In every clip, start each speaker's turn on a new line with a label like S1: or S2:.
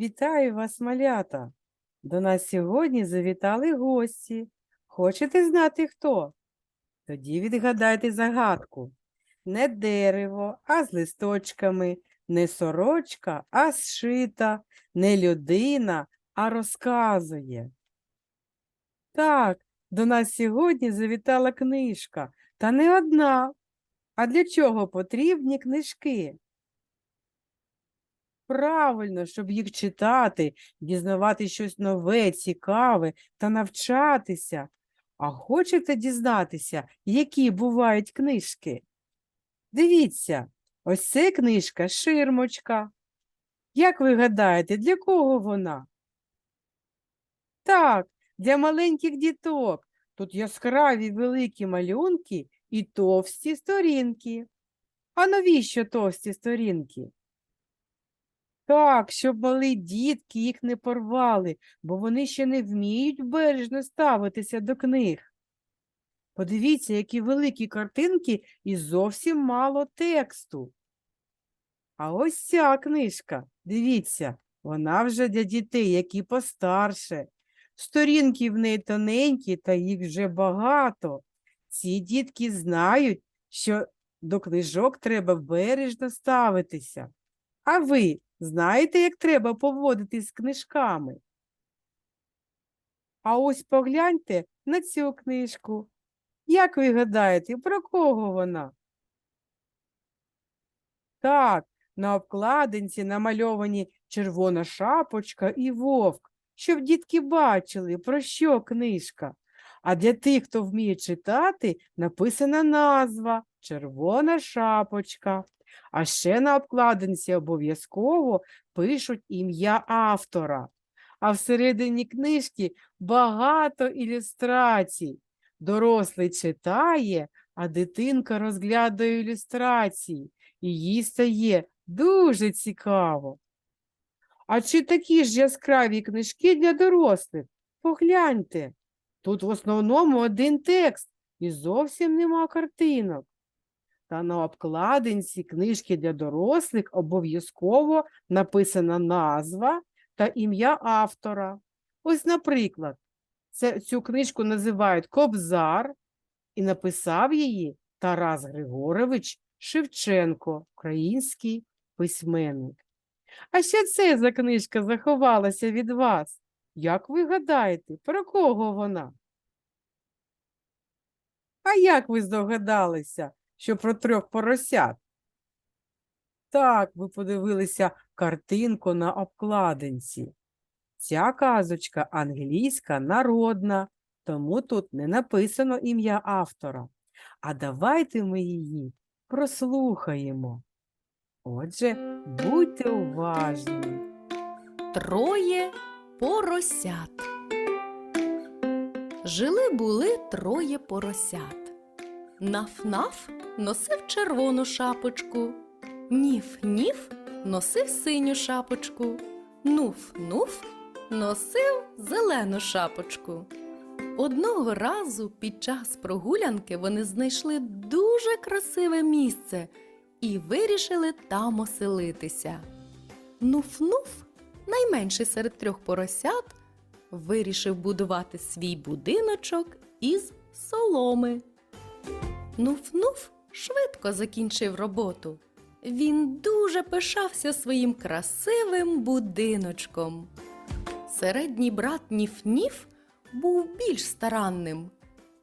S1: Вітаю вас, малята! До нас сьогодні завітали гості. Хочете знати хто? Тоді відгадайте загадку. Не дерево, а з листочками, не сорочка, а зшита, не людина, а розказує. Так, до нас сьогодні завітала книжка, та не одна. А для чого потрібні книжки? Правильно, щоб їх читати, дізнавати щось нове, цікаве та навчатися. А хочете дізнатися, які бувають книжки? Дивіться, ось це книжка Ширмочка. Як ви гадаєте, для кого вона? Так, для маленьких діток. Тут яскраві великі малюнки і товсті сторінки. А навіщо товсті сторінки? Так, щоб малі дітки їх не порвали, бо вони ще не вміють бережно ставитися до книг. Подивіться, які великі картинки і зовсім мало тексту. А ось ця книжка, дивіться, вона вже для дітей, які постарше. Сторінки в неї тоненькі, та їх вже багато. Ці дітки знають, що до книжок треба бережно ставитися. А ви знаєте, як треба поводитись з книжками? А ось погляньте на цю книжку. Як ви гадаєте, про кого вона? Так, на обкладинці намальовані червона шапочка і вовк, щоб дітки бачили, про що книжка. А для тих, хто вміє читати, написана назва Червона шапочка. А ще на обкладинці обов'язково пишуть ім'я автора. А всередині книжки багато ілюстрацій. Дорослий читає, а дитинка розглядає ілюстрації, і їй стає дуже цікаво. А чи такі ж яскраві книжки для дорослих? Погляньте, тут в основному один текст і зовсім нема картинок. Та на обкладинці книжки для дорослих обов'язково написана назва та ім'я автора. Ось, наприклад, це, цю книжку називають Кобзар, і написав її Тарас Григорович Шевченко, український письменник. А ще це за книжка заховалася від вас. Як ви гадаєте, про кого вона? А як ви здогадалися, що про трьох поросят? Так, ви подивилися картинку на обкладинці. Ця казочка англійська народна, тому тут не написано ім'я автора. А давайте ми її прослухаємо. Отже, будьте уважні.
S2: Троє поросят. Жили були троє поросят. Наф-наф носив червону шапочку. Ніф-ніф носив синю шапочку. Нуф-нуф носив зелену шапочку. Одного разу під час прогулянки вони знайшли дуже красиве місце і вирішили там оселитися. Нуф-нуф, найменший серед трьох поросят, вирішив будувати свій будиночок із соломи. Нуф-нуф швидко закінчив роботу. Він дуже пишався своїм красивим будиночком. Середній брат Ніф-Ніф був більш старанним.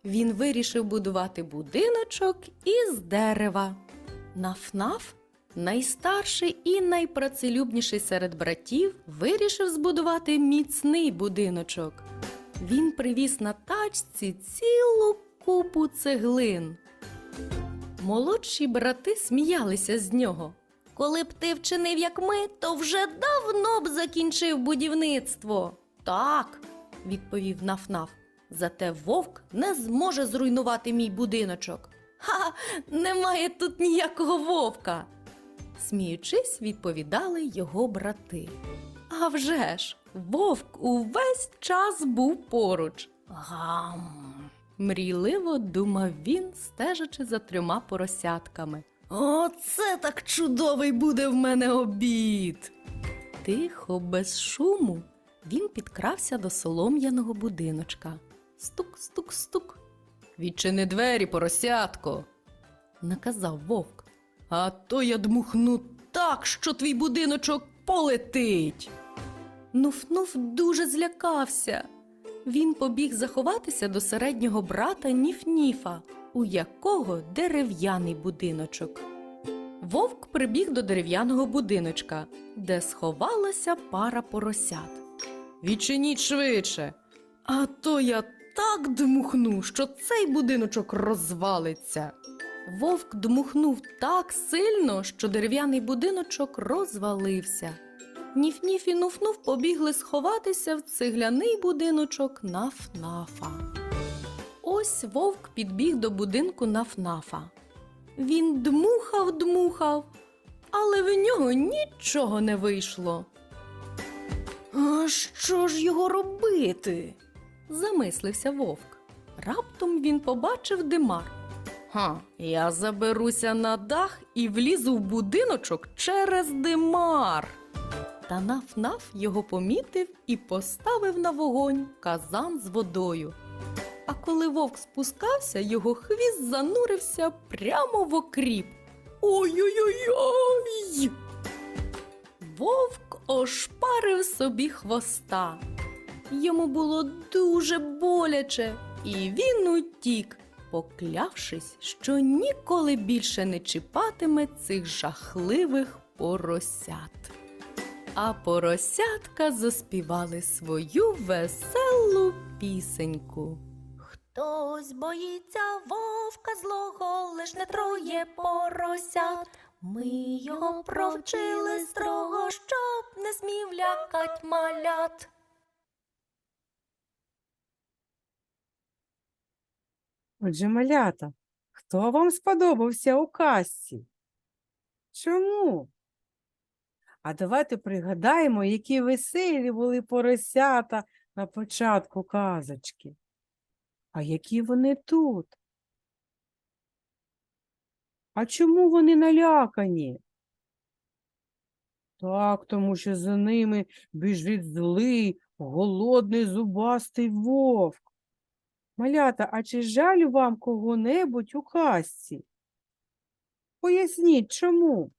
S2: Він вирішив будувати будиночок із дерева. Наф-наф, найстарший і найпрацелюбніший серед братів, вирішив збудувати міцний будиночок. Він привіз на тачці цілу купу цеглин. Молодші брати сміялися з нього. Коли б ти вчинив, як ми, то вже давно б закінчив будівництво. Так, відповів Наф-Наф. Зате вовк не зможе зруйнувати мій будиночок. Ха, немає тут ніякого вовка. Сміючись, відповідали його брати. А вже ж, вовк увесь час був поруч. Гам. Мрійливо думав він, стежачи за трьома поросятками. Оце так чудовий буде в мене обід. Тихо, без шуму, він підкрався до солом'яного будиночка. Стук, стук, стук. Відчини двері, поросятко, наказав вовк. А то я дмухну так, що твій будиночок полетить. Нуф-нуф дуже злякався. Він побіг заховатися до середнього брата Ніф-Ніфа, у якого дерев'яний будиночок. Вовк прибіг до дерев'яного будиночка, де сховалася пара поросят. Відчиніть швидше, а то я так дмухну, що цей будиночок розвалиться. Вовк дмухнув так сильно, що дерев'яний будиночок розвалився. Ніф-ніф і нуф-нуф побігли сховатися в цегляний будиночок Наф-Нафа. Ось вовк підбіг до будинку Наф-Нафа. Він дмухав, дмухав, але в нього нічого не вийшло. А що ж його робити? замислився вовк. Раптом він побачив димар. Ха, я заберуся на дах і влізу в будиночок через димар. Та наф-наф його помітив і поставив на вогонь казан з водою. А коли вовк спускався, його хвіст занурився прямо в окріп. Ой-ой-ой! Вовк ошпарив собі хвоста. Йому було дуже боляче, і він утік, поклявшись, що ніколи більше не чіпатиме цих жахливих поросят. А поросятка заспівали свою веселу пісеньку. Хтось боїться вовка злого, лиш не троє поросят. Ми його провчили строго, щоб не смів лякать малят.
S1: Отже, малята, хто вам сподобався у казці? Чому? А давайте пригадаємо, які веселі були поросята на початку казочки. А які вони тут? А чому вони налякані? Так, тому що за ними біжить злий, голодний зубастий вовк. Малята, а чи жаль вам кого-небудь у казці? Поясніть, чому?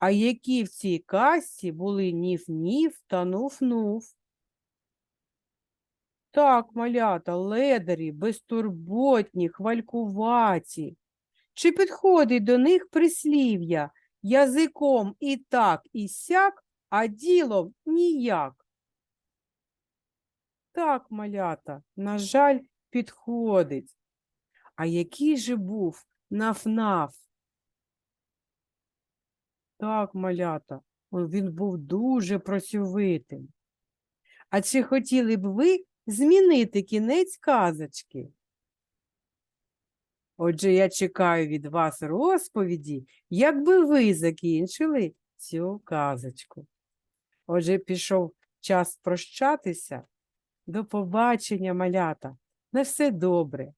S1: А які в цій казці були ніф-ніф та нуф-нуф? Так, малята, ледарі, безтурботні, хвалькуваті. Чи підходить до них прислів'я язиком і так, і сяк, а ділом ніяк? Так, малята, на жаль, підходить. А який же був наф-наф? Так, малята, він був дуже працьовитим. А чи хотіли б ви змінити кінець казочки? Отже, я чекаю від вас розповіді, як би ви закінчили цю казочку. Отже, пішов час прощатися. До побачення, малята. На все добре.